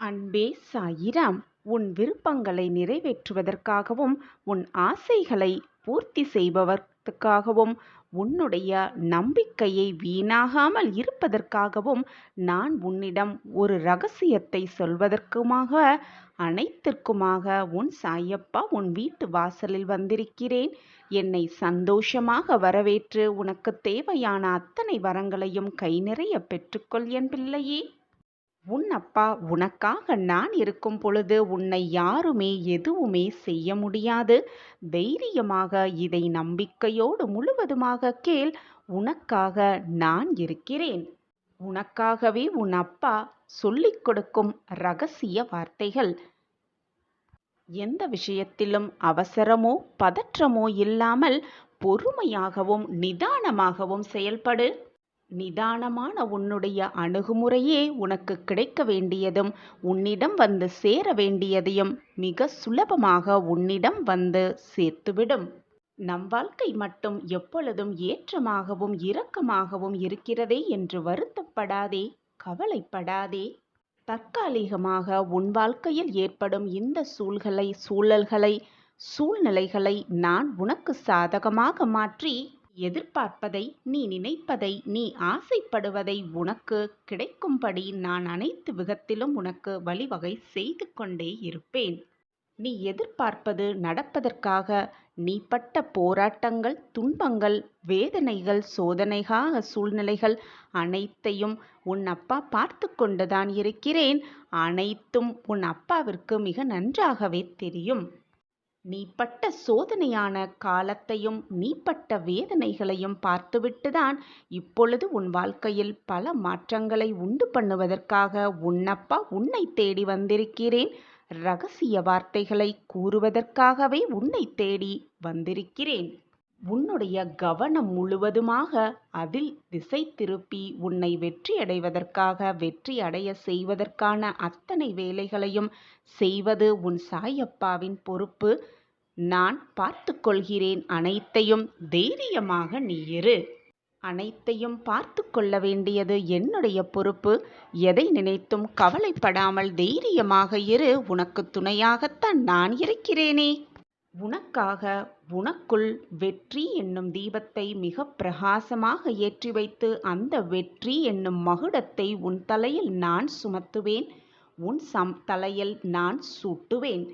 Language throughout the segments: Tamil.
அன்பே சாயிராம் உன் விருப்பங்களை நிறைவேற்றுவதற்காகவும் உன் ஆசைகளை பூர்த்தி செய்பவர்க்காகவும் உன்னுடைய நம்பிக்கையை வீணாகாமல் இருப்பதற்காகவும் நான் உன்னிடம் ஒரு ரகசியத்தை சொல்வதற்குமாக அனைத்திற்குமாக உன் சாயப்பா உன் வீட்டு வாசலில் வந்திருக்கிறேன். என்னை சந்தோஷமாக வரவேற்று உனக்கு தேவையான அத்தனை வரங்களையும் கை நிறைய பெற்றுக்கொள் என் பிள்ளையே. உன் அப்பா உனக்காக நான் இருக்கும் பொழுது உன்னை யாருமே எதுவுமே செய்ய முடியாது. தைரியமாக இதை நம்பிக்கையோடு முழுவதுமாக கேள். உனக்காக நான் இருக்கிறேன். உனக்காகவே உன் அப்பா சொல்லிக் கொடுக்கும் ரகசிய வார்த்தைகள். எந்த விஷயத்திலும் அவசரமோ பதற்றமோ இல்லாமல் பொறுமையாகவும் நிதானமாகவும் செயல்படு. நிதானமான உன்னுடைய அணுகுமுறையே உனக்கு கிடைக்க வேண்டியதும் உன்னிடம் வந்து சேர வேண்டியதையும் மிக சுலபமாக உன்னிடம் வந்து சேர்த்துவிடும். நம் வாழ்க்கை மட்டும் எப்பொழுதும் ஏற்றமாகவும் இரக்கமாகவும் இருக்கிறதே என்று வருத்தப்படாதே கவலைப்படாதே. தற்காலிகமாக உன் வாழ்க்கையில் ஏற்படும் இந்த சூழ்களை சூழல்களை சூழ்நிலைகளை நான் உனக்கு சாதகமாக மாற்றி எதிர்பார்ப்பதை நீ நினைப்பதை நீ ஆசைப்படுவதை உனக்கு கிடைக்கும்படி நான் அனைத்து விதத்திலும் உனக்கு வழிவகை செய்து கொண்டே இருப்பேன். நீ எதிர்பார்ப்பது நடப்பதற்காக நீ பட்ட போராட்டங்கள் துன்பங்கள் வேதனைகள் சோதனைகாக சூழ்நிலைகள் அனைத்தையும் உன் அப்பா பார்த்து கொண்டுதான் இருக்கிறேன். அனைத்தும் உன் அப்பாவிற்கு மிக நன்றாகவே தெரியும். நீ பட்ட சோதனையான காலத்தையும் நீ பட்ட வேதனைகளையும் பார்த்துவிட்டுதான் இப்பொழுது உன் வாழ்க்கையில் பல மாற்றங்களை உண்டு பண்ணுவதற்காக உன்னப்பா உன்னை தேடி வந்திருக்கிறேன். ரகசிய வார்த்தைகளை கூறுவதற்காகவே உன்னை தேடி வந்திருக்கிறேன். உன்னுடைய கவனம் முழுவதுமாக அதில் திசை திருப்பி உன்னை வெற்றியடைவதற்காக வெற்றி அடைய செய்வதற்கான அத்தனை வேலைகளையும் செய்வது உன் சாயப்பாவின் பொறுப்பு. நான் பார்த்து கொள்கிறேன் அனைத்தையும் தைரியமாக நீ இரு. அனைத்தையும் பார்த்து கொள்ள வேண்டியது என்னுடைய பொறுப்பு. எதை நினைத்தும் கவலைப்படாமல் தைரியமாக இரு. உனக்கு துணையாகத்தான் நான் இருக்கிறேனே. உனக்காக உனக்குள் வெற்றி என்னும் தீபத்தை மிக பிரகாசமாக ஏற்றி வைத்து அந்த வெற்றி என்னும் மகுடத்தை உன் தலையில் நான் சுமத்துவேன். உன் சம் தலையில் நான் சூட்டுவேன்.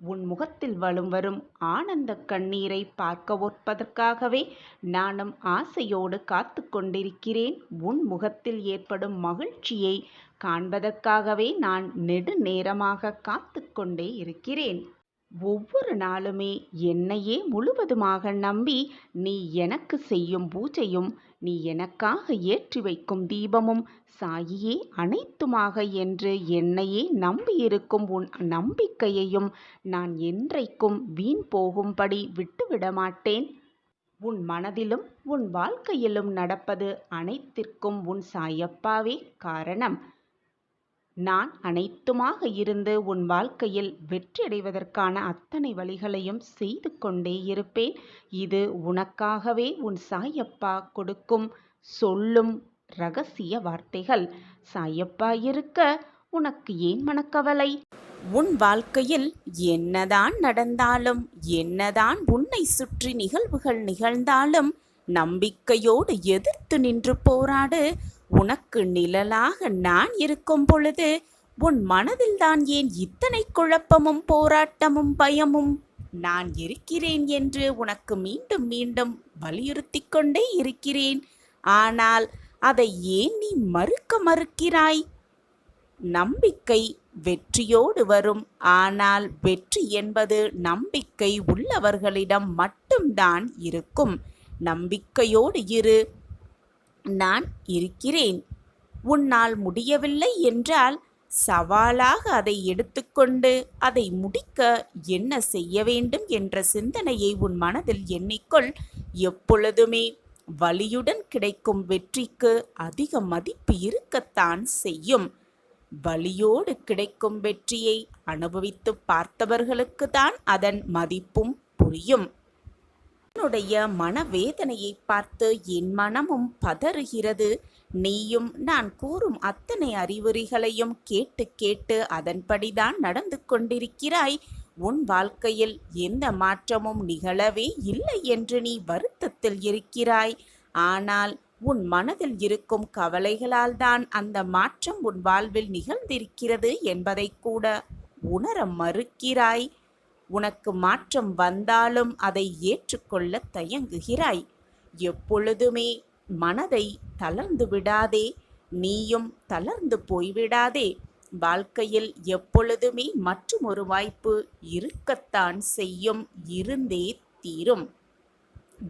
உன் முகத்தில் வலும் வரும் ஆனந்த கண்ணீரை பார்க்க ஒற்பதற்காகவே நானும் ஆசையோடு காத்து கொண்டிருக்கிறேன். உன் முகத்தில் ஏற்படும் மகிழ்ச்சியை காண்பதற்காகவே நான் நெடுநேரமாக காத்து கொண்டே இருக்கிறேன். ஒவ்வொரு நாளுமே என்னையே முழுவதுமாக நம்பி நீ எனக்கு செய்யும் பூஜையும் நீ எனக்காக ஏற்றி வைக்கும் தீபமும் சாயியே அனைத்துமாக என்று என்னையே நம்பியிருக்கும் உன் நம்பிக்கையையும் நான் என்றைக்கும் வீண் போகும்படி விட்டுவிட மாட்டேன். உன் மனதிலும் உன் வாழ்க்கையிலும் நடப்பது அனைத்திற்கும் உன் சாயப்பாவே காரணம். நான் அனைத்துமாக இருந்து உன் வாழ்க்கையில் வெற்றியடைவதற்கான அத்தனை வழிகளையும் செய்து கொண்டே இருப்பேன். இது உனக்காகவே உன் சாயப்பா கொடுக்கும் சொல்லும் ரகசிய வார்த்தைகள். சாயப்பா இருக்க. உனக்கு ஏன் மனக்கவலை? உன் வாழ்க்கையில் என்னதான் நடந்தாலும் என்னதான் உன்னை சுற்றி நிகழ்வுகள் நிகழ்ந்தாலும் நம்பிக்கையோடு எதிர்த்து நின்று போராடு. உனக்கு நிழலாக நான் இருக்கும் பொழுது உன் மனதில்தான் ஏன் இத்தனை குழப்பமும் போராட்டமும் பயமும்? நான் இருக்கிறேன் என்று உனக்கு மீண்டும் மீண்டும் வலியுறுத்தி கொண்டே இருக்கிறேன். ஆனால் அதை ஏன் நீ மறுக்க மறுக்கிறாய்? நம்பிக்கை வெற்றியோடு வரும். ஆனால் வெற்றி என்பது நம்பிக்கை உள்ளவர்களிடம் மட்டும்தான் இருக்கும். நம்பிக்கையோடு இரு. நான் இருக்கிறேன். உன்னால் முடியவில்லை என்றால் சவாலாக அதை எடுத்துக்கொண்டு அதை முடிக்க என்ன செய்ய வேண்டும் என்ற சிந்தனையை உன் மனதில் எண்ணிக்கொள். எப்பொழுதுமே வலியுடன் கிடைக்கும் வெற்றிக்கு அதிக மதிப்பு இருக்கத்தான் செய்யும். வலியோடு கிடைக்கும் வெற்றியை அனுபவித்து பார்த்தவர்களுக்கு தான் அதன் மதிப்பும் புரியும். என்னுடைய மனவேதனையை பார்த்து என் மனமும் பதறுகிறது. நீயும் நான் கூறும் அத்தனை அறிவுரைகளையும் கேட்டு கேட்டு அதன்படிதான் நடந்து கொண்டிருக்கிறாய். உன் வாழ்க்கையில் எந்த மாற்றமும் நிகழவே இல்லை என்று நீ வருத்தத்தில் இருக்கிறாய். ஆனால் உன் மனதில் இருக்கும் கவலைகளால் தான் அந்த மாற்றம் உன் வாழ்வில் நிகழ்ந்திருக்கிறது என்பதை கூட உணர மறுக்கிறாய். உனக்கு மாற்றம் வந்தாலும் அதை ஏற்றுக்கொள்ள தயங்குகிறாய். எப்பொழுதுமே மனதை தளர்ந்து விடாதே நீயும் தளர்ந்து போய்விடாதே. வாழ்க்கையில் எப்பொழுதுமே மற்றும் ஒரு வாய்ப்பு இருக்கத்தான் செய்யும் இருந்தே தீரும்.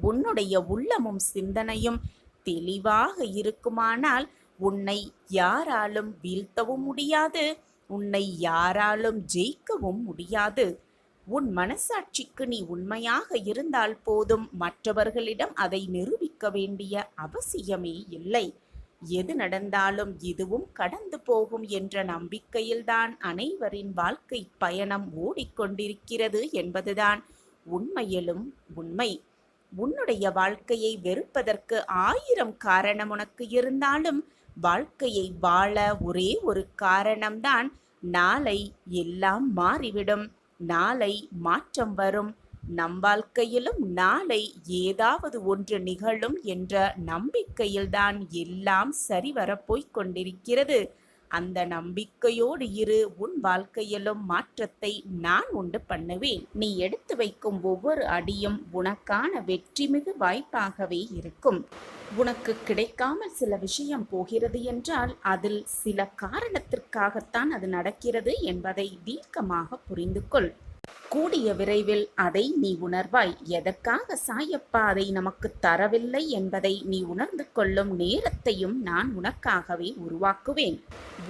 உன்னுடைய உள்ளமும் சிந்தனையும் தெளிவாக இருக்குமானால் உன்னை யாராலும் வீழ்த்தவும் முடியாது உன்னை யாராலும் ஜெயிக்கவும் முடியாது. உன் மனசாட்சிக்கு நீ உண்மையாக இருந்தால் போதும். மற்றவர்களிடம் அதை நிரூபிக்க வேண்டிய அவசியமே இல்லை. எது நடந்தாலும் இதுவும் கடந்து போகும் என்ற நம்பிக்கையில்தான் அனைவரின் வாழ்க்கை பயணம் ஓடிக்கொண்டிருக்கிறது என்பதுதான் உண்மையிலும் உண்மை. உன்னுடைய வாழ்க்கையை வெறுப்பதற்கு ஆயிரம் காரணம் உனக்கு இருந்தாலும் வாழ்க்கையை வாழ ஒரே ஒரு காரணம்தான் நாளை எல்லாம் மாறிவிடும். நாளை மாற்றம் வரும். நம் வாழ்க்கையிலும் நாளை ஏதாவது ஒன்று நிகழும் என்ற நம்பிக்கையில்தான் எல்லாம் சரிவரப்போய்க் கொண்டிருக்கிறது. அந்த நம்பிக்கையோடு இரு உன் வாழ்க்கையிலும் மாற்றத்தை நான் உண்டு பண்ணுவேன். நீ எடுத்து வைக்கும் ஒவ்வொரு அடியும் உனக்கான வெற்றிமிகு வாய்ப்பாகவே இருக்கும். உனக்கு கிடைக்காமல் சில விஷயம் போகிறது என்றால் அதில் சில காரணத்திற்காகத்தான் அது நடக்கிறது என்பதை தீர்க்கமாக புரிந்து கொள் கூடிய விரைவில் அதை நீ உணர்வாய். எதற்காக சாயப்பா அதை நமக்கு தரவில்லை என்பதை நீ உணர்ந்து கொள்ளும் நேரத்தையும் நான் உனக்காகவே உருவாக்குவேன்.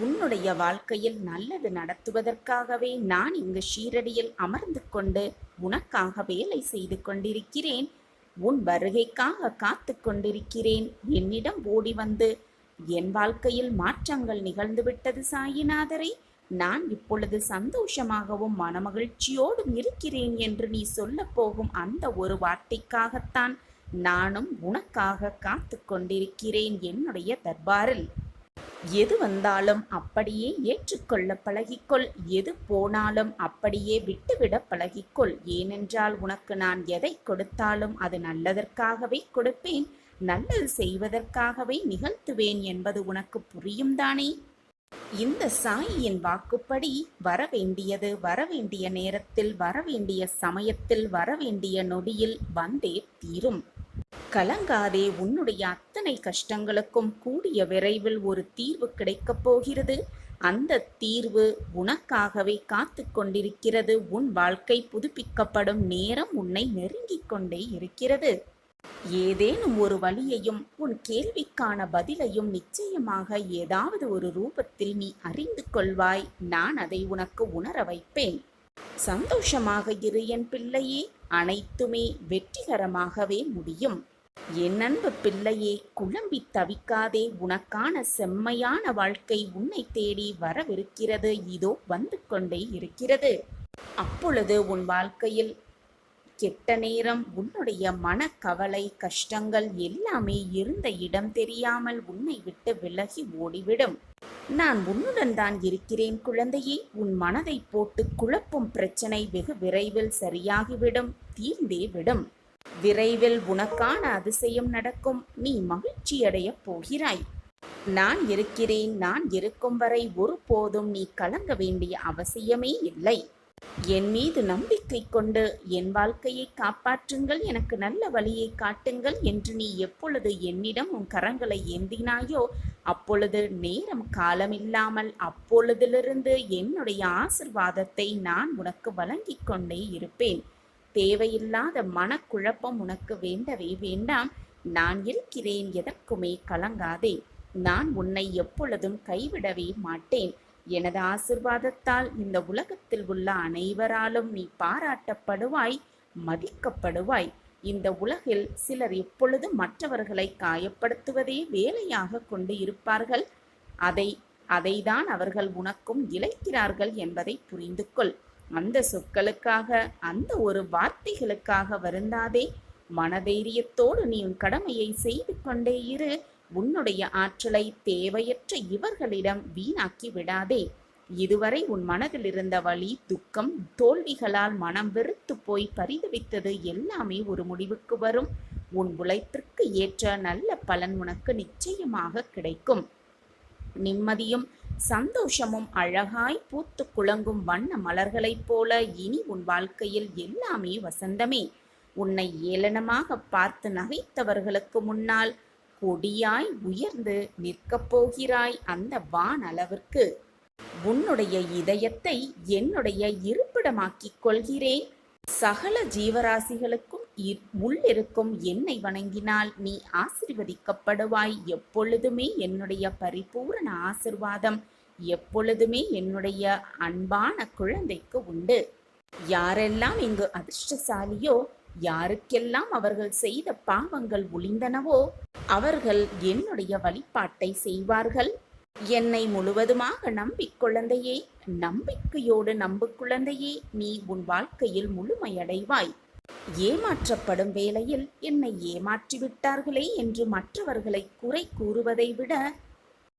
உன்னுடைய வாழ்க்கையில் நல்லது நடத்துவதற்காகவே நான் இங்கு ஷீரடியில் அமர்ந்து கொண்டு உனக்காக வேலை செய்து கொண்டிருக்கிறேன். உன் வருகைக்காக காத்து கொண்டிருக்கிறேன். என்னிடம் ஓடி வந்து என் வாழ்க்கையில் மாற்றங்கள் நிகழ்ந்துவிட்டது சாயிநாதரே நான் இப்பொழுது சந்தோஷமாகவும் மனமகிழ்ச்சியோடும் இருக்கிறேன் என்று நீ சொல்லப் போகும் அந்த ஒரு வார்த்தைக்காகத்தான் நானும் உனக்காக காத்து கொண்டிருக்கிறேன் என்னுடைய தர்பாரில். எது வந்தாலும் அப்படியே ஏற்றுக்கொள்ள பழகிக்கொள். எது போனாலும் அப்படியே விட்டுவிட பழகிக்கொள். ஏனென்றால் உனக்கு நான் எதை கொடுத்தாலும் அது நல்லதற்காகவே கொடுப்பேன். நல்லது செய்வதற்காகவே நிகழ்த்துவேன் என்பது உனக்கு புரியும் தானே? இந்த சாயியின் வாக்குப்படி வரவேண்டியது வரவேண்டிய நேரத்தில் வரவேண்டிய சமயத்தில் வரவேண்டிய நொடியில் வந்தே தீரும். கலங்காதே உன்னுடைய அத்தனை கஷ்டங்களுக்கும் கூடிய விரைவில் ஒரு தீர்வு கிடைக்கப் போகிறது. அந்த தீர்வு உனக்காகவே காத்து கொண்டிருக்கிறது. உன் வாழ்க்கை புதுப்பிக்கப்படும் நேரம் உன்னை நெருங்கிக் கொண்டே இருக்கிறது. ஏதேனும் ஒரு வழியையும் உன் கேள்விக்கான பதிலையும் நிச்சயமாக ஏதாவது ஒரு ரூபத்தில் நீ அறிந்து கொள்வாய். நான் அதை உனக்கு உணர வைப்பேன். சந்தோஷமாக இரு என் பிள்ளையே அனைத்துமே வெற்றிகரமாகவே முடியும். என் அன்பு பிள்ளையே குழம்பி தவிக்காதே. உனக்கான செம்மையான வாழ்க்கை உன்னை தேடி வரவிருக்கிறது. இதோ வந்து கொண்டே இருக்கிறது. அப்பொழுது உன் வாழ்க்கையில் கெட்ட நேரம் உன்னுடைய மனக்கவலை கஷ்டங்கள் எல்லாமே இருந்த இடம் தெரியாமல் உன்னை விட்டு விலகி ஓடிவிடும். நான் உன்னுடன் தான் இருக்கிறேன் குழந்தையே. உன் மனதை போட்டு குழப்பும் பிரச்சனை வெகு விரைவில் சரியாகிவிடும் தீர்ந்தே விடும். விரைவில் உனக்கான அதிசயம் நடக்கும். நீ மகிழ்ச்சியடையப் போகிறாய். நான் இருக்கிறேன் நான் இருக்கும் வரை ஒருபோதும் நீ கலங்க வேண்டிய அவசியமே இல்லை. என் மீது நம்பிக்கை கொண்டு என் வாழ்க்கையை காப்பாற்றுங்கள் எனக்கு நல்ல வழியை காட்டுங்கள் என்று நீ எப்பொழுது என்னிடம் உன் கரங்களை ஏந்தினாயோ அப்பொழுது நேரம் காலமில்லாமல் அப்பொழுதிலிருந்து என்னுடைய ஆசிர்வாதத்தை நான் உனக்கு வழங்கிக் கொண்டே இருப்பேன். தேவையில்லாத மனக்குழப்பம் உனக்கு வேண்டவே வேண்டாம். நான் இருக்கிறேன் எதற்குமே கலங்காதே. நான் உன்னை எப்பொழுதும் கைவிடவே மாட்டேன். எனது ஆசிர்வாதத்தால் இந்த உலகத்தில் உள்ள அனைவராலும் நீ பாராட்டப்படுவாய் மதிக்கப்படுவாய். இந்த உலகில் சிலர் எப்பொழுது மற்றவர்களை காயப்படுத்துவதே வேலையாக கொண்டு இருப்பார்கள் அதை அதைதான் அவர்கள் உனக்கும் இழைக்கிறார்கள் என்பதை புரிந்து கொள் அந்த சொற்களுக்காக அந்த ஒரு வார்த்தைகளுக்காக வருந்தாதே. மனதைரியத்தோடு நீ உன் கடமையை செய்து கொண்டே இரு. உன்னுடைய ஆற்றலை தேவையற்ற இவர்களிடம் வீணாக்கி விடாதே. இதுவரை உன் மனதில் இருந்த வழி துக்கம் தோல்விகளால் மனம் வெறுத்து போய் பரிதவித்தது எல்லாமே ஒரு முடிவுக்கு வரும். உன் உழைப்பிற்கு ஏற்ற நல்ல பலன் உனக்கு நிச்சயமாக கிடைக்கும். நிம்மதியும் சந்தோஷமும் அழகாய் பூத்து குலங்கும் வண்ண மலர்களைப் போல இனி உன் வாழ்க்கையில் எல்லாமே வசந்தமே. உன்னை ஏளனமாக பார்த்து நகைத்தவர்களுக்கு முன்னால் கொடியாய் உயர்ந்து நிற்கப் போகிறாய் அந்த வான் அளவிற்கு. உன்னுடைய இதயத்தை என்னுடைய இருப்பிடமாக்கிக் கொள்கிறேன். சகல ஜீவராசிகளுக்கும் இ- உள்ளிருக்கும் என்னை வணங்கினால் நீ ஆசிர்வதிக்கப்படுவாய். எப்பொழுதுமே என்னுடைய பரிபூரண ஆசிர்வாதம் எப்பொழுதுமே என்னுடைய அன்பான குழந்தைக்கு உண்டு. யாரெல்லாம் இங்கு அதிர்ஷ்டசாலியோ யாருக்கெல்லாம் அவர்கள் செய்த பாவங்கள் ஒளிந்தனவோ அவர்கள் என்னுடைய வழிபாட்டை செய்வார்கள். என்னை முழுவதுமாக நம்பிக் குழந்தையே நம்பிக்கையோடு நம்பு குழந்தையே நீ உன் வாழ்க்கையில் முழுமையடைவாய். ஏமாற்றப்படும் வேளையில் என்னை ஏமாற்றி விட்டார்களே என்று மற்றவர்களை குறை கூறுவதை விட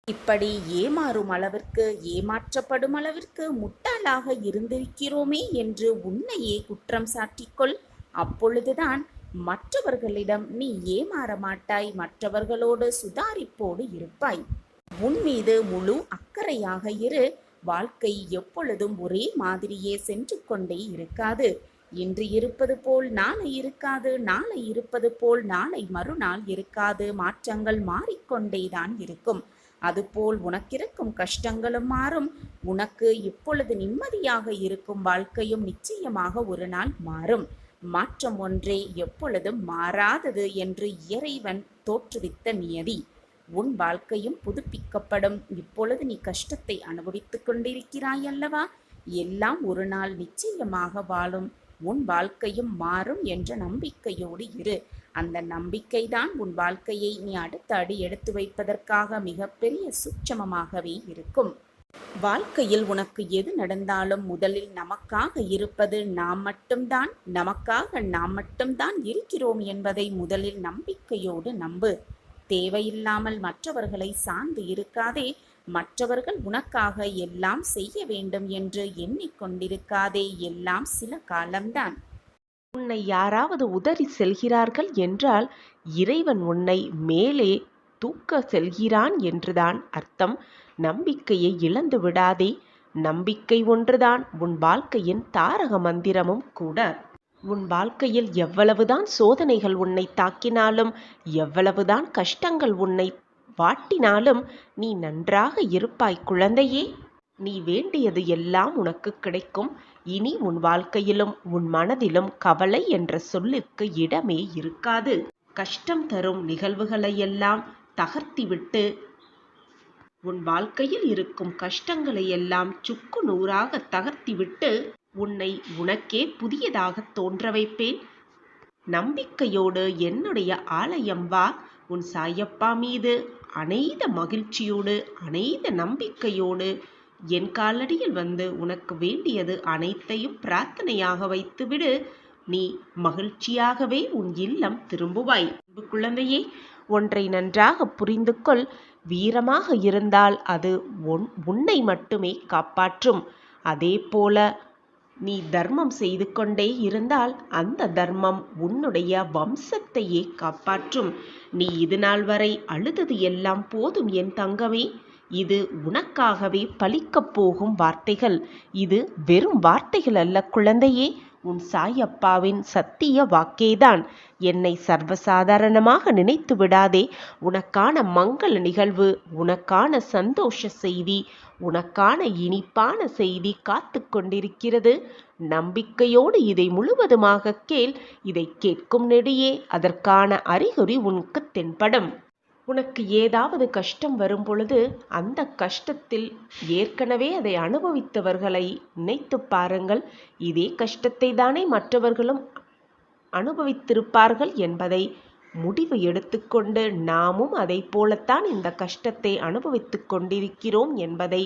இப்படி ஏமாறும் அளவிற்கு ஏமாற்றப்படும் அளவிற்கு முட்டாளாக இருந்திருக்கிறோமே என்று உன்னையே குற்றம் சாட்டிக்கொள். அப்பொழுதுதான் மற்றவர்களிடம் நீ ஏமாற மாட்டாய் மற்றவர்களோடு சுதாரிப்போடு இருப்பாய். உன் மீது முழு அக்கறையாக இரு. வாழ்க்கை எப்பொழுதும் ஒரே மாதிரியே சென்று கொண்டே இருக்காது. இன்று இருப்பது போல் நாளை இருக்காது நாளை இருப்பது போல் நாளை மறுநாள் இருக்காது. மாற்றங்கள் மாறிக்கொண்டேதான் இருக்கும். அதுபோல் உனக்கிருக்கும் கஷ்டங்களும் மாறும். உனக்கு இப்பொழுது நிம்மதியாக இருக்கும் வாழ்க்கையும் நிச்சயமாக ஒரு நாள் மாறும். மாற்றம் ஒன்றே எப்பொழுதும் மாறாதது என்று இறைவன் தோற்றுவித்த நியதி. உன் வாழ்க்கையும் புதுப்பிக்கப்படும். இப்பொழுது நீ கஷ்டத்தை அனுபவித்துக் கொண்டிருக்கிறாய் அல்லவா? எல்லாம் ஒரு நாள் நிச்சயமாக வாழும். உன் வாழ்க்கையும் மாறும் என்ற நம்பிக்கையோடு இரு. அந்த நம்பிக்கைதான் உன் வாழ்க்கையை நீ அடுத்த அடி எடுத்து வைப்பதற்காக மிகப்பெரிய சூட்சமமாகவே இருக்கும். வாழ்க்கையில் உனக்கு எது நடந்தாலும் முதலில் நமக்காக இருப்பது நாம் மட்டும்தான். நமக்காக நாம் மட்டும்தான் இருக்கிறோம் என்பதை முதலில் நம்பிக்கையோடு நம்பு. தேவையில்லாமல் மற்றவர்களை சார்ந்து இருக்காதே. மற்றவர்கள் உனக்காக எல்லாம் செய்ய வேண்டும் என்று எண்ணிக்கொண்டிருக்காதே. எல்லாம் சில காலம்தான். உன்னை யாராவது உதறி செல்கிறார்கள் என்றால் இறைவன் உன்னை மேலே தூக்க செல்கிறான் என்றுதான் அர்த்தம். நம்பிக்கையை இழந்து விடாதே. நம்பிக்கை ஒன்றுதான். உன் வாழ்க்கையின் தாரக மந்திரமும் கூட. உன் வாழ்க்கையில் எவ்வளவுதான் சோதனைகள் உன்னை தாக்கினாலும் எவ்வளவுதான் கஷ்டங்கள் உன்னை வாட்டினாலும் நீ நன்றாக இருப்பாய் குழந்தையே. நீ வேண்டியது எல்லாம் உனக்கு கிடைக்கும். இனி உன் வாழ்க்கையிலும் உன் மனதிலும் கவலை என்ற சொல்லிற்கு இடமே இருக்காது. கஷ்டம் தரும் நிகழ்வுகளையெல்லாம் தகர்த்திவிட்டு உன் வாழ்க்கையில் இருக்கும் கஷ்டங்களை எல்லாம் சுக்கு நூறாக தகர்த்திவிட்டு உன்னை உனக்கே புதியதாக தோன்ற வைப்பேன். நம்பிக்கையோடு என்னுடைய ஆலயம் வா உன் சாயப்பா மீது. அனைத மகிழ்ச்சியோடு அனைத நம்பிக்கையோடு என் காலடியில் வந்து உனக்கு வேண்டியது அனைத்தையும் பிரார்த்தனையாக வைத்துவிடு. நீ மகிழ்ச்சியாகவே உன் இல்லம் திரும்புவாய். குழந்தையே ஒன்றை நன்றாக புரிந்து கொள் வீரமாக இருந்தால் அது உன் உன்னை மட்டுமே காப்பாற்றும். அதே போல நீ தர்மம் செய்து கொண்டே இருந்தால் அந்த தர்மம் உன்னுடைய வம்சத்தையே காப்பாற்றும். நீ இது நாள் வரை அழுதது எல்லாம் போதும் என் தங்கமே. இது உனக்காகவே பலிக்கப் போகும் வார்த்தைகள். இது வெறும் வார்த்தைகள் அல்ல குழந்தையே. உன் சாயப்பாவின் சத்திய வாக்கேதான். என்னை சர்வசாதாரணமாக நினைத்து விடாதே. உனக்கான மங்கள நிகழ்வு உனக்கான சந்தோஷ செய்தி உனக்கான இனிப்பான செய்தி காத்து கொண்டிருக்கிறது. நம்பிக்கையோடு இதை முழுவதுமாக கேள். இதை கேட்கும் நெடியே அதற்கான அறிகுறி உனக்கு தென்படும். உனக்கு ஏதாவது கஷ்டம் வரும் பொழுது அந்த கஷ்டத்தில் ஏற்கனவே அதை அனுபவித்தவர்களை நினைத்து பாருங்கள். இதே கஷ்டத்தை தானே மற்றவர்களும் அனுபவித்திருப்பார்கள் என்பதை முடிவு எடுத்துக்கொண்டு நாமும் அதை போலத்தான் இந்த கஷ்டத்தை அனுபவித்துக் கொண்டிருக்கிறோம் என்பதை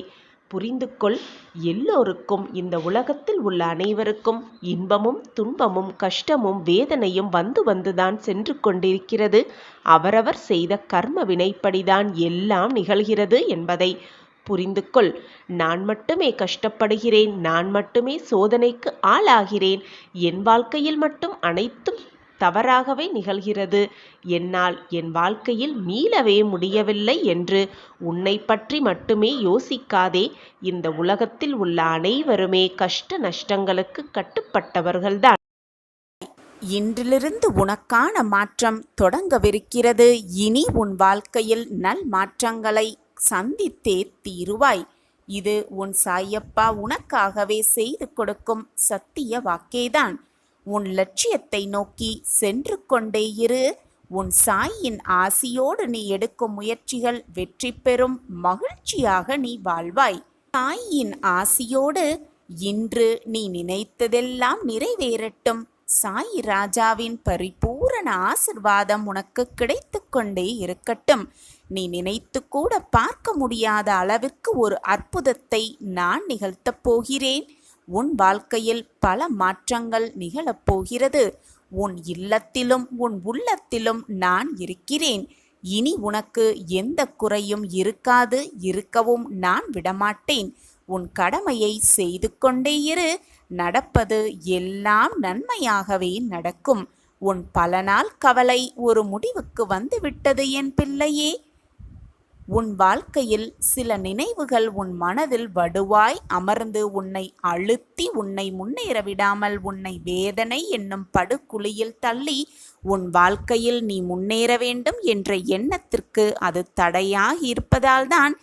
புரிந்து கொள் எல்லோருக்கும் இந்த உலகத்தில் உள்ள அனைவருக்கும் இன்பமும் துன்பமும் கஷ்டமும் வேதனையும் வந்து வந்துதான் சென்று கொண்டிருக்கிறது. அவரவர் செய்த கர்ம வினைப்படிதான் எல்லாம் நிகழ்கிறது என்பதை புரிந்து கொள் நான் மட்டுமே கஷ்டப்படுகிறேன் நான் மட்டுமே சோதனைக்கு ஆளாகிறேன். என் வாழ்க்கையில் மட்டும் அனைத்தும் தவறாகவே நிகழ்கிறது. என்னால் என் வாழ்க்கையில் மீளவே முடியவில்லை என்று உன்னை பற்றி மட்டுமே யோசிக்காதே. இந்த உலகத்தில் உள்ள அனைவருமே கஷ்ட நஷ்டங்களுக்கு கட்டுப்பட்டவர்கள்தான். இன்றிலிருந்து உனக்கான மாற்றம் தொடங்கவிருக்கிறது. இனி உன் வாழ்க்கையில் நல் மாற்றங்களை சந்தித்தே தீருவாய். இது உன் சாயப்பா உனக்காகவே செய்து கொடுக்கும் சத்திய வாக்கேதான். உன் லட்சியத்தை நோக்கி சென்று கொண்டே இரு. உன் சாயின் ஆசியோடு நீ எடுக்கும் முயற்சிகள் வெற்றி பெறும் மகிழ்ச்சியாக நீ வாழ்வாய். தாயின் ஆசியோடு இன்று நீ நினைத்ததெல்லாம் நிறைவேறட்டும். சாய் ராஜாவின் பரிபூரண ஆசிர்வாதம் உனக்கு கிடைத்து கொண்டே இருக்கட்டும். நீ நினைத்து கூட பார்க்க முடியாத அளவிற்கு ஒரு அற்புதத்தை நான் நிகழ்த்தப் போகிறேன். உன் வாழ்க்கையில் பல மாற்றங்கள் நிகழப்போகிறது. உன் இல்லத்திலும் உன் உள்ளத்திலும் நான் இருக்கிறேன். இனி உனக்கு எந்த குறையும் இருக்காது. இருக்கவும் நான் விடமாட்டேன். உன் கடமையை செய்து கொண்டே இரு. நடப்பது எல்லாம் நன்மையாகவே நடக்கும். உன் பல நாள் கவலை ஒரு முடிவுக்கு வந்துவிட்டது என் பிள்ளையே. உன் வாழ்க்கையில் சில நினைவுகள் உன் மனதில் வடுவாய் அமர்ந்து உன்னை அழுத்தி உன்னை முன்னேற விடாமல் உன்னை வேதனை என்னும் படுகுழியில் தள்ளி உன் வாழ்க்கையில் நீ முன்னேற வேண்டும் என்ற எண்ணத்திற்கு அது தடையாக இருப்பதால்தான்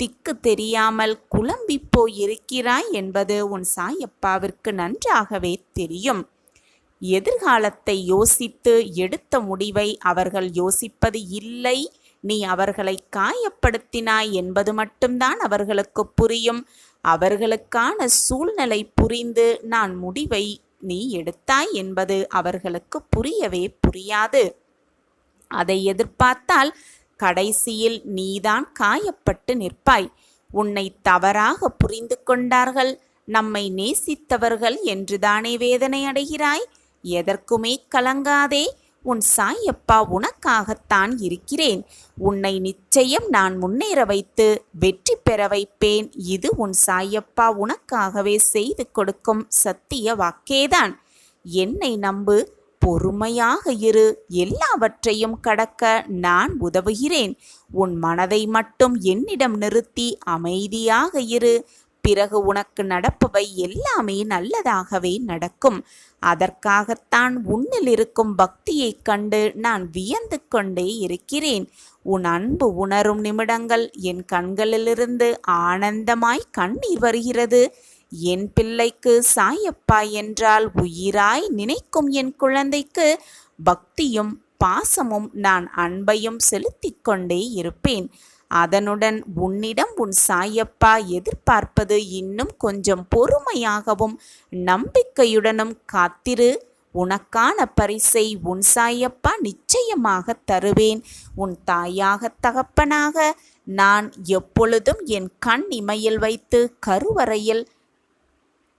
திக்கு தெரியாமல் குழம்பி போயிருக்கிறாய் என்பது உன் சாயப்பாவிற்கு நன்றாகவே தெரியும். எதிர்காலத்தை யோசித்து எடுத்த முடிவை அவர்கள் யோசிப்பது இல்லை. நீ அவர்களை காயப்படுத்தினாய் என்பது மட்டும்தான் அவர்களுக்கு புரியும். அவர்களுக்கான சூழ்நிலை புரிந்து நான் முடிவை நீ எடுத்தாய் என்பது அவர்களுக்கு புரியவே புரியாது. அதை எதிர்பார்த்தால் கடைசியில் நீதான் காயப்பட்டு நிற்பாய். உன்னை தவறாக புரிந்து கொண்டார்கள். நம்மை நேசித்தவர்கள் என்றுதானே வேதனை அடைகிறாய்? எதற்குமே கலங்காதே. உன் சாயப்பா உனக்காகத்தான் இருக்கிறேன். உன்னை நிச்சயம் நான் முன்னேற வைத்து வெற்றி பெற வைப்பேன். இது உன் சாயப்பா உனக்காகவே செய்து கொடுக்கும் சத்திய வாக்கேதான். என்னை நம்பு பொறுமையாக இரு. எல்லாவற்றையும் கடக்க நான் உதவுகிறேன். உன் மனதை மட்டும் என்னிடம் நிறுத்தி அமைதியாக இரு. பிறகு உனக்கு நடப்பவை எல்லாமே நல்லதாகவே நடக்கும். அதற்காகத்தான் உன்னில் இருக்கும் பக்தியைக் கண்டு நான் வியந்து கொண்டே இருக்கிறேன். உன் அன்பு உணரும் நிமிடங்கள் என் கண்களிலிருந்து ஆனந்தமாய் கண்ணீர் வருகிறது. என் பிள்ளைக்கு சாயப்பா என்றால் உயிராய் நினைக்கும் என் குழந்தைக்கு பக்தியும் பாசமும் நான் அன்பையும் செலுத்திக் கொண்டே இருப்பேன். அதனுடன் உன்னிடம் உன் சாயப்பா எதிர்பார்ப்பது இன்னும் கொஞ்சம் பொறுமையாகவும் நம்பிக்கையுடனும் காத்திரு. உனக்கான பரிசை உன் சாயப்பா நிச்சயமாக தருவேன். உன் தாயாக தகப்பனாக நான் எப்பொழுதும் என் கண் இமையில் வைத்து கருவறையில்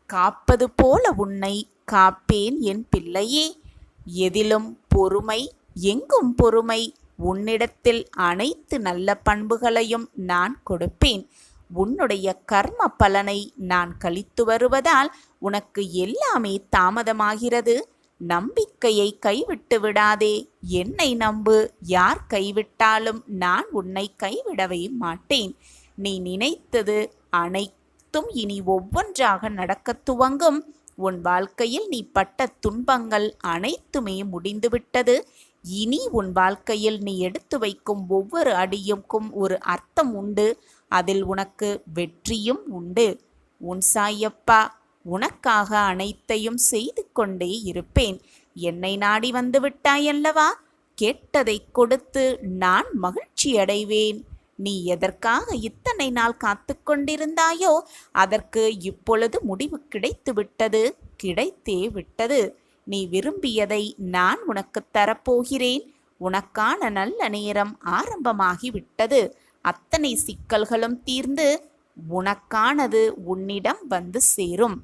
காப்பது போல உன்னை காப்பேன் என் பிள்ளையே. எதிலும் பொறுமை எங்கும் பொறுமை உன்னிடத்தில் அனைத்து நல்ல பண்புகளையும் நான் கொடுப்பேன். உன்னுடைய கர்ம பலனை நான் கழித்து வருவதால் உனக்கு எல்லாமே தாமதமாகிறது. நம்பிக்கையை கைவிட்டு விடாதே. என்னை நம்பு. யார் கைவிட்டாலும் நான் உன்னை கைவிடவே மாட்டேன். நீ நினைத்தது அனைத்தும் இனி ஒவ்வொன்றாக நடக்கத் துவங்கும். உன் வாழ்க்கையில் நீ பட்ட துன்பங்கள் அனைத்துமே முடிந்துவிட்டது. இனி உன் வாழ்க்கையில் நீ எடுத்து வைக்கும் ஒவ்வொரு அடியுக்கும் ஒரு அர்த்தம் உண்டு. அதில் உனக்கு வெற்றியும் உண்டு. உன் சாயப்பா உனக்காக அனைத்தையும் செய்து கொண்டே இருப்பேன். என்னை நாடி வந்து விட்டாயல்லவா கேட்டதை கொடுத்து நான் மகிழ்ச்சி அடைவேன். நீ எதற்காக இத்தனை நாள் காத்து கொண்டிருந்தாயோ அதற்கு இப்பொழுது முடிவு கிடைத்து விட்டது கிடைத்தே விட்டது. நீ விரும்பியதை நான் உனக்கு தரப்போகிறேன். உனக்கான நல்ல நேரம் ஆரம்பமாகிவிட்டது. அத்தனை சிக்கல்களும் தீர்ந்து உனக்கானது உன்னிடம் வந்து சேரும்.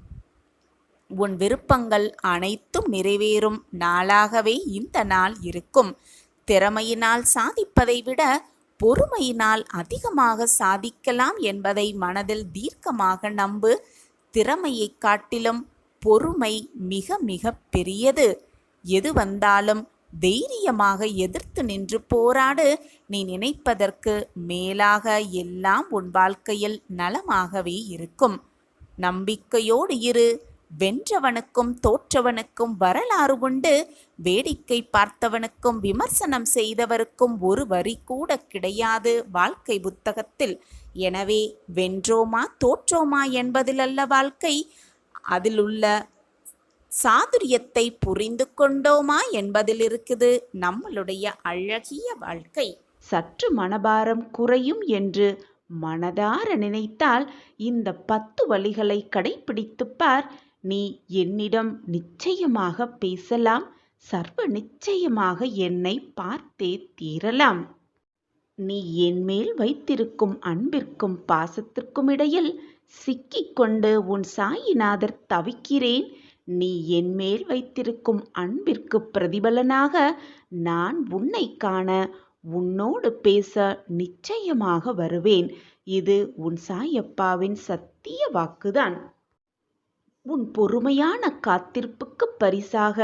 உன் விருப்பங்கள் அனைத்தும் நிறைவேறும். நாளாகவே இந்த நாள் இருக்கும். திறமையினால் சாதிப்பதை விட பொறுமையினால் அதிகமாக சாதிக்கலாம் என்பதை மனதில் தீர்க்கமாக நம்பு. திறமையைக் காட்டிலும் பொறுமை மிக மிக பெரியது. எது வந்தாலும் தைரியமாக எதிர்த்து நின்று போராடு. நீ நினைப்பதற்கு மேலாக எல்லாம் உன் வாழ்க்கையில் நலமாகவே இருக்கும். நம்பிக்கையோடு இரு. வென்றவனுக்கும் தோற்றவனுக்கும் வரலாறு உண்டு. வேடிக்கை பார்த்தவனுக்கும் விமர்சனம் செய்தவருக்கும் ஒரு வரி கூட கிடையாது வாழ்க்கை புத்தகத்தில். எனவே வென்றோமா தோற்றோமா என்பதிலல்ல வாழ்க்கை. அதில் உள்ள சாதுரியத்தை புரிந்து கொண்டோமா என்பதில் இருக்குது நம்மளுடைய அழகிய வாழ்க்கை. சற்று மனபாரம் குறையும் என்று மனதார நினைத்தால் இந்த பத்து வழிகளை கடைப்பிடித்துப் பார். நீ என்னிடம் நிச்சயமாக பேசலாம் சர்வ நிச்சயமாக என்னை பார்த்தே தீரலாம். நீ என்மேல் வைத்திருக்கும் அன்பிற்கும் பாசத்திற்கும் இடையில் சிக்கிக்கொண்டு உன் சாயிநாதர் தவிக்கிறேன். நீ என்மேல் வைத்திருக்கும் அன்பிற்கு பிரதிபலனாக நான் உன்னை காண உன்னோடு பேச நிச்சயமாக வருவேன். இது உன் சாயப்பாவின் சத்திய வாக்குதான். உன் பொறுமையான காத்திருப்புக்கு பரிசாக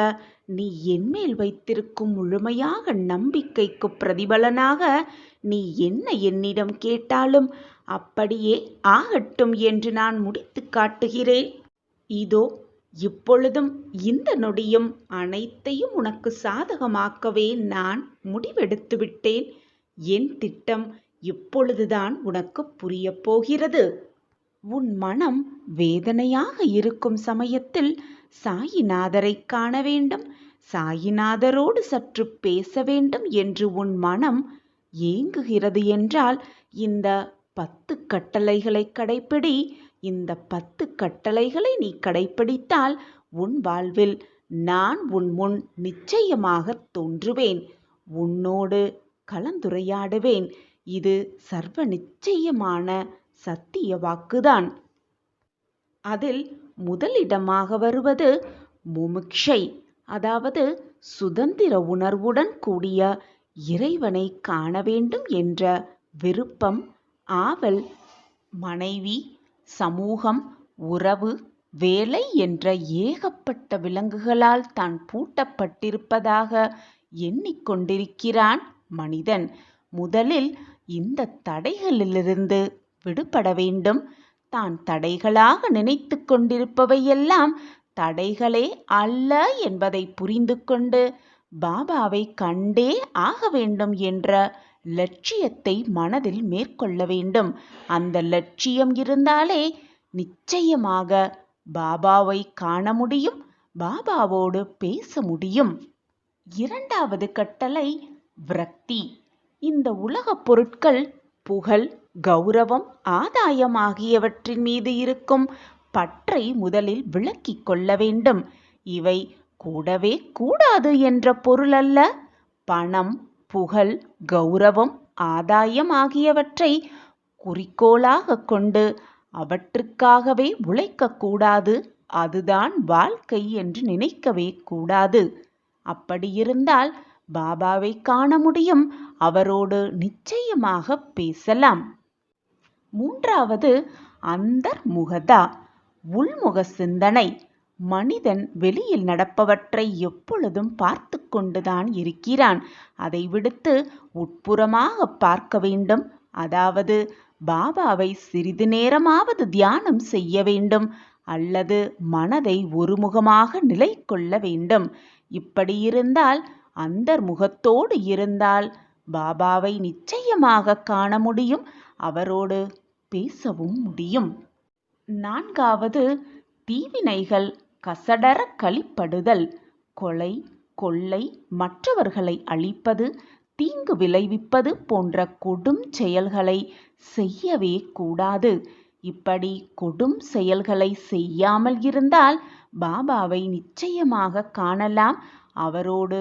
நீ என்மேல் வைத்திருக்கும் முழுமையாக நம்பிக்கைக்கு பிரதிபலனாக நீ என்ன என்னிடம் கேட்டாலும் அப்படியே ஆகட்டும் என்று நான் முடித்து காட்டுகிறேன். இதோ இப்பொழுதும் இந்த நொடியும் அனைத்தையும் உனக்கு சாதகமாக்கவே நான் முடிவெடுத்து விட்டேன் என் திட்டம் இப்பொழுதுதான் உனக்கு புரியப் போகிறது. உன் மனம் வேதனையாக இருக்கும் சமயத்தில் சாயிநாதரை காண வேண்டும் சாயிநாதரோடு சற்று பேச வேண்டும் என்று உன் மனம் ஏங்குகிறது என்றால் இந்த பத்து கட்டளைகளை கடைப்பிடி இந்த பத்து கட்டளைகளை நீ கடைப்பிடித்தால் உன் வாழ்வில் நான் உன் முன் நிச்சயமாக தோன்றுவேன் உன்னோடு கலந்துரையாடுவேன். இது சர்வ நிச்சயமான சத்திய வாக்குதான். அதில் முதலிடமாக வருவது முமுக்ஷை அதாவது சுதந்திர உணர்வுடன் கூடிய இறைவனை காண வேண்டும் என்ற விருப்பம் ஆவல் மனைவி சமூகம் உறவு வேலை என்ற ஏகப்பட்ட விலங்குகளால் தான் பூட்டப்பட்டிருப்பதாக எண்ணிக்கொண்டிருக்கிறான் மனிதன். முதலில் இந்த தடைகளிலிருந்து விடுபட வேண்டும். தான் தடைகளாக நினைத்து கொண்டிருப்பவையெல்லாம் தடைகளே அல்ல என்பதை புரிந்து கொண்டு பாபாவை கண்டே ஆக வேண்டும் என்ற லட்சியத்தை மனதில் மேற்கொள்ள வேண்டும். அந்த லட்சியம் இருந்தாலே நிச்சயமாக பாபாவை காண முடியும் பாபாவோடு பேச முடியும். இரண்டாவது கட்டளை விரக்தி. இந்த உலகப் பொருட்கள் புகழ் கௌரவம் ஆதாயம் ஆகியவற்றின் மீது இருக்கும் பற்றை முதலில் விளக்கிக் கொள்ள வேண்டும். இவை கூடவே கூடாது என்ற பொருள் அல்ல. பணம் புகழ் கௌரவம் ஆதாயம் ஆகியவற்றை குறிக்கோளாக கொண்டு அவற்றுக்காகவே உழைக்கக்கூடாது அதுதான் வாழ்க்கை என்று நினைக்கவே கூடாது. அப்படியிருந்தால் பாபாவை காண முடியும். அவரோடு நிச்சயமாக பேசலாம். மூன்றாவது அந்தர்முகதா உள்முக சிந்தனை மனிதன் வெளியில் நடப்பவற்றை எப்பொழுதும் பார்த்து கொண்டுதான் இருக்கிறான். அதை விடுத்து உட்புறமாக பார்க்க வேண்டும். அதாவது பாபாவை சிறிது நேரமாவது தியானம் செய்ய வேண்டும். அல்லது மனதை ஒருமுகமாக நிலை கொள்ள வேண்டும். இப்படி இருந்தால் அந்தர்முகத்தோடு இருந்தால் பாபாவை நிச்சயமாக காண முடியும். அவரோடு பேசவும் முடியும். நான்காவது தீவினைகள் கசடர கழிப்படுதல் கொலை கொள்ளை மற்றவர்களை அழிப்பது தீங்கு விளைவிப்பது போன்ற கொடும் செயல்களை செய்யவே கூடாது. இப்படி கொடும் செயல்களை செய்யாமல் இருந்தால் பாபாவை நிச்சயமாக காணலாம் அவரோடு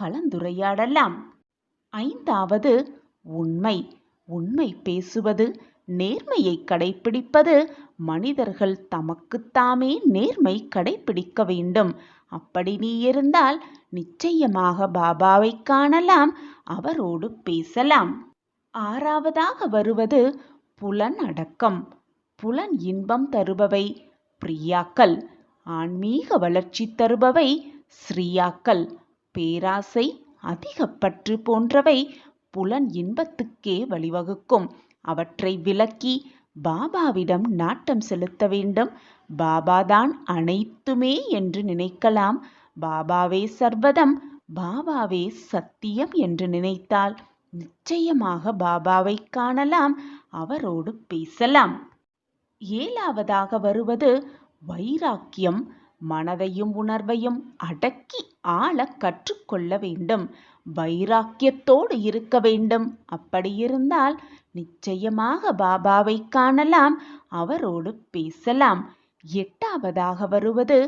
கலந்துரையாடலாம். ஐந்தாவது உண்மை. உண்மை பேசுவது நேர்மையை கடைபிடிப்பது மனிதர்கள் தமக்குத்தாமே நேர்மை கடைபிடிக்க வேண்டும். அப்படி நீ இருந்தால் நிச்சயமாக பாபாவை காணலாம் அவரோடு பேசலாம். ஆறாவதாக வருவது புலன் அடக்கம். புலன் இன்பம் தருபவை பிரியாக்கள். ஆன்மீக வளர்ச்சி தருபவை ஸ்ரீயாக்கள். பேராசை அதிகப்பற்று போன்றவை புலன் இன்பத்துக்கே வழிவகுக்கும். அவற்றை விலக்கி பாபாவிடம் நாட்டம் செலுத்த வேண்டும். பாபாதான் அனைத்துமே என்று நினைக்கலாம். பாபாவே சர்வதம் பாபாவே சத்தியம் என்று நினைத்தால் நிச்சயமாக பாபாவை காணலாம் அவரோடு பேசலாம். ஏழாவதாக வருவது வைராக்கியம். மனதையும் உணர்வையும் அடக்கி ஆள கற்றுக்கொள்ள வேண்டும். வைராக்கியத்தோடு இருக்க வேண்டும். அப்படியிருந்தால் நிச்சயமாக பாபாவை காணலாம் அவரோடு பேசலாம். எட்டாவதாக வருவது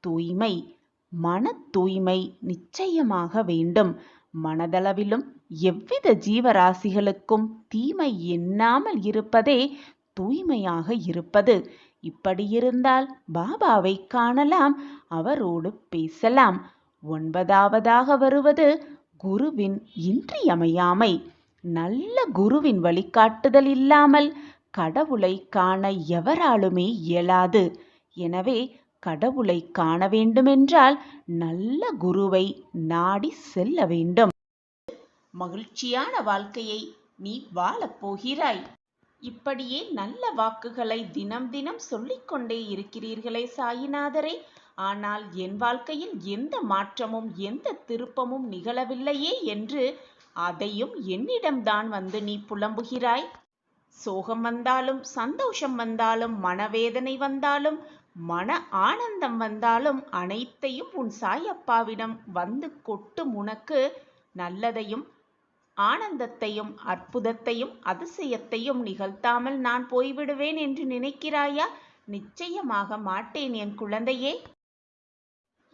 தூய்மை. மன தூய்மை நிச்சயமாக வேண்டும். மனதளவிலும் எவ்வித ஜீவராசிகளுக்கும் தீமை எண்ணாமல் இருப்பதே தூய்மையாக இருப்பது. இப்படி இருந்தால் பாபாவை காணலாம் அவரோடு பேசலாம். ஒன்பதாவதாக வருவது குருவின் இன்றியமையாமை நல்ல குருவின் வழிகாட்டுதல் இல்லாமல் கடவுளை காண எவராலுமே இயலாது. எனவே கடவுளை காண வேண்டுமென்றால் நல்ல குருவை நாடி செல்ல வேண்டும். மகிழ்ச்சியான வாழ்க்கையை நீ வாழப் போகிறாய். இப்படியே நல்ல வாக்குகளை தினம் தினம் சொல்லிக்கொண்டே இருக்கிறீர்களே சாயிநாதரே. ஆனால் என் வாழ்க்கையில் எந்த மாற்றமும் எந்த திருப்பமும் நிகழவில்லையே என்று அதையும் என்னிடம்தான் வந்து நீ புலம்புகிறாய். சோகம் வந்தாலும் சந்தோஷம் வந்தாலும் மனவேதனை வந்தாலும் மன ஆனந்தம் வந்தாலும் அனைத்தையும் உன் சாயப்பாவிடம் வந்து கொட்டும் உனக்கு நல்லதையும் ஆனந்தத்தையும் அற்புதத்தையும் அதிசயத்தையும் நிகழ்த்தாமல் நான் போய்விடுவேன் என்று நினைக்கிறாயா? நிச்சயமாக மாட்டேன் என் குழந்தையே.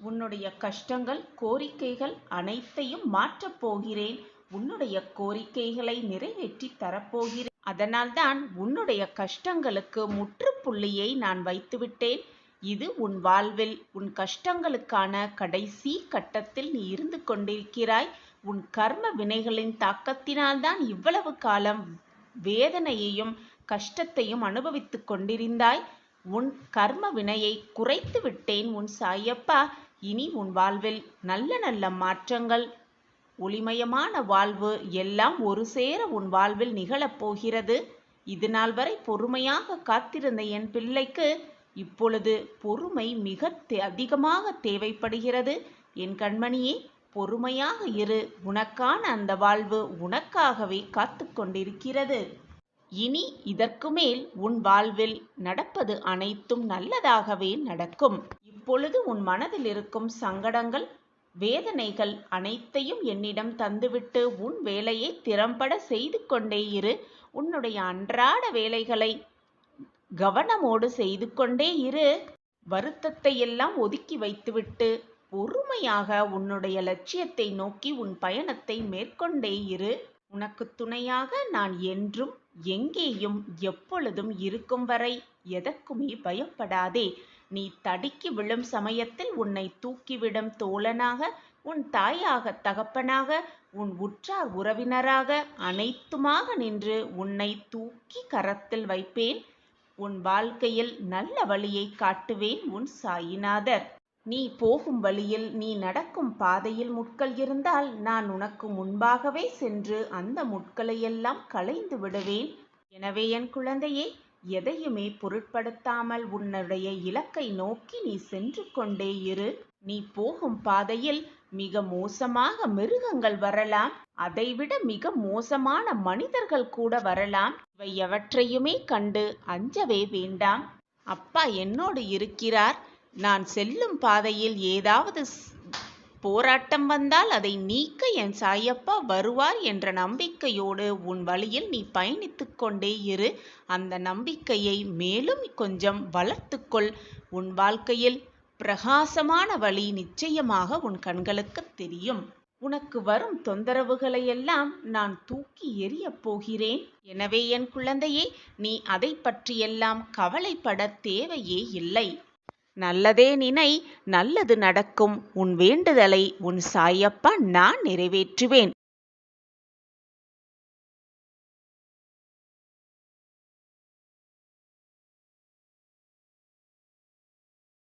உன்னுடைய கஷ்டங்கள் கோரிக்கைகள் அனைத்தையும் மாற்றப் போகிறேன். உன்னுடைய கோரிக்கைகளை நிறைவேற்றி தரப்போகிறேன். அதனால்தான் உன்னுடைய கஷ்டங்களுக்கு முற்றுப்புள்ளியை நான் வைத்துவிட்டேன். இது உன் வாழ்வில் உன் கஷ்டங்களுக்கான கடைசி கட்டத்தில் நீ இருந்து கொண்டிருக்கிறாய். உன் கர்ம வினைகளின் தாக்கத்தினால்தான் இவ்வளவு காலம் வேதனையையும் கஷ்டத்தையும் அனுபவித்துக் கொண்டிருந்தாய். உன் கர்ம வினையை குறைத்து விட்டேன் உன் சாயப்பா. இனி உன் வாழ்வில் நல்ல நல்ல மாற்றங்கள் ஒளிமயமான வாழ்வு எல்லாம் ஒரு சேர உன் வாழ்வில் நிகழப்போகிறது இது நாள் வரை பொறுமையாக காத்திருந்த என் பிள்ளைக்கு இப்பொழுது பொறுமை மிக அதிகமாக தேவைப்படுகிறது. என் கண்மணியே பொறுமையாக இரு. உனக்கான அந்த வாழ்வு உனக்காகவே காத்து கொண்டிருக்கிறது. இனி இதற்கு மேல் உன் வாழ்வில் நடப்பது அனைத்தும் நல்லதாகவே நடக்கும். இப்பொழுது உன் மனதில் இருக்கும் சங்கடங்கள் வேதனைகள் அனைத்தையும் என்னிடம் தந்துவிட்டு உன் வேலையை திறம்பட செய்து கொண்டே இரு. உன்னுடைய அன்றாட வேலைகளை கவனமோடு செய்து கொண்டே இரு. வருத்தத்தை எல்லாம் ஒதுக்கி வைத்துவிட்டு பொறுமையாக உன்னுடைய லட்சியத்தை நோக்கி உன் பயணத்தை மேற்கொண்டே இரு. உனக்கு துணையாக நான் என்றும் எங்கேயும் எப்பொழுதும் இருக்கும் வரை எதற்குமே பயப்படாதே. நீ தடுக்கி விழும் சமயத்தில் உன்னை தூக்கிவிடும் தோழனாக உன் தாயாக தகப்பனாக உன் உற்றார் உறவினராக அனைத்துமாக நின்று உன்னை தூக்கி கரத்தில் வைப்பேன். உன் வாழ்க்கையில் நல்ல வழியை காட்டுவேன் உன் சாயிநாதர். நீ போகும் வழியில் நீ நடக்கும் பாதையில் முட்கள் இருந்தால் நான் உனக்கு முன்பாகவே சென்று அந்த முட்களையெல்லாம் களைந்து விடுவேன். எனவே என் குழந்தையே எதையுமே பொருட்படுத்தாமல் உன்னுடைய இலக்கை நோக்கி நீ சென்று கொண்டே இரு. நீ போகும் பாதையில் மிக மோசமாக மிருகங்கள் வரலாம். அதைவிட மிக மோசமான மனிதர்கள் கூட வரலாம். இவை எவற்றையுமே கண்டு அஞ்சவே வேண்டாம். அப்பா என்னோடு இருக்கிறார். நான் செல்லும் பாதையில் ஏதாவது போராட்டம் வந்தால் அதை நீக்க என் சாயப்பா வருவார் என்ற நம்பிக்கையோடு உன் வழியில் நீ பயணித்து கொண்டே இரு. அந்த நம்பிக்கையை மேலும் கொஞ்சம் வளர்த்துக்கொள். உன் வாழ்க்கையில் பிரகாசமான வழி நிச்சயமாக உன் கண்களுக்கு தெரியும். உனக்கு வரும் தொந்தரவுகளையெல்லாம் நான் தூக்கி எறியப் போகிறேன். எனவே என் குழந்தையே நீ அதை பற்றியெல்லாம் கவலைப்பட தேவையே இல்லை. நல்லதே நினை நல்லது நடக்கும். உன் வேண்டுதலை உன் சாயப்பா நான் நிறைவேற்றுவேன்.